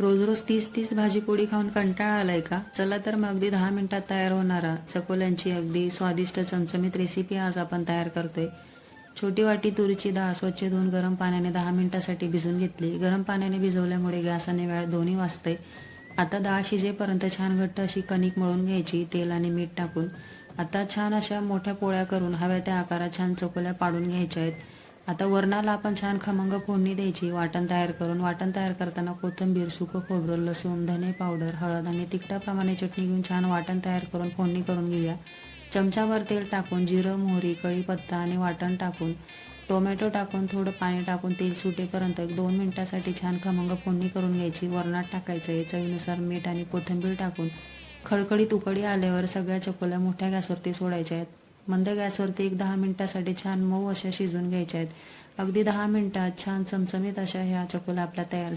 रोज रोज तीस तीस भाजी पोळी खाऊन कंटाळा आलाय का? चला तर मग अगदी दहा मिनिटात तयार होणारा चकोल्यांची अगदी स्वादिष्ट चमचमीत रेसिपी आज आपण तयार करतोय. छोटी वाटी तुरीची डाळ स्वच्छ धुवून गरम पाण्याने दहा मिनिटासाठी भिजून घेतली. गरम पाण्याने भिजवल्यामुळे गॅस आणि वेळ दोन्ही वाजते आता डाळ शिजेपर्यंत छान घट्ट अशी कणिक मळून घ्यायची. तेल आणि मीठ टाकून. आता छान अशा मोठ्या पोळ्या करून हव्या त्या आकारात छान चकोल्या पाडून घ्यायच्या आहेत. आता वरणाला आपण छान खमंग फोडणी द्यायची. वाटण तयार करून वाटण तयार करताना कोथिंबीर सुकं खोबरं लसूण धने पावडर हळद आणि तिखटाप्रमाणे चटणी घेऊन छान वाटण तयार करून फोडणी करून घेऊया. चमच्यावर तेल टाकून जिरं मोहरी कढीपत्ता आणि वाटण टाकून टोमॅटो टाकून थोडं पाणी टाकून तेल सुटेपर्यंत एक दोन मिनिटासाठी छान खमंग फोडणी करून घ्यायची. वरणात टाकायचं. आहे चवीनुसार मीठ आणि कोथिंबीर टाकून खळखळीत उकडी आल्यावर सगळ्या चकोल्या मोठ्या गॅसवरती सोडायच्या आहेत. मंद गॅसवरती एक दहा मिनिटासाठी छान मऊ अशा शिजून घ्यायच्या आहेत. अगदी दहा मिनिटात छान चमचमीत अशा ह्या चकोल्या आपल्या तयार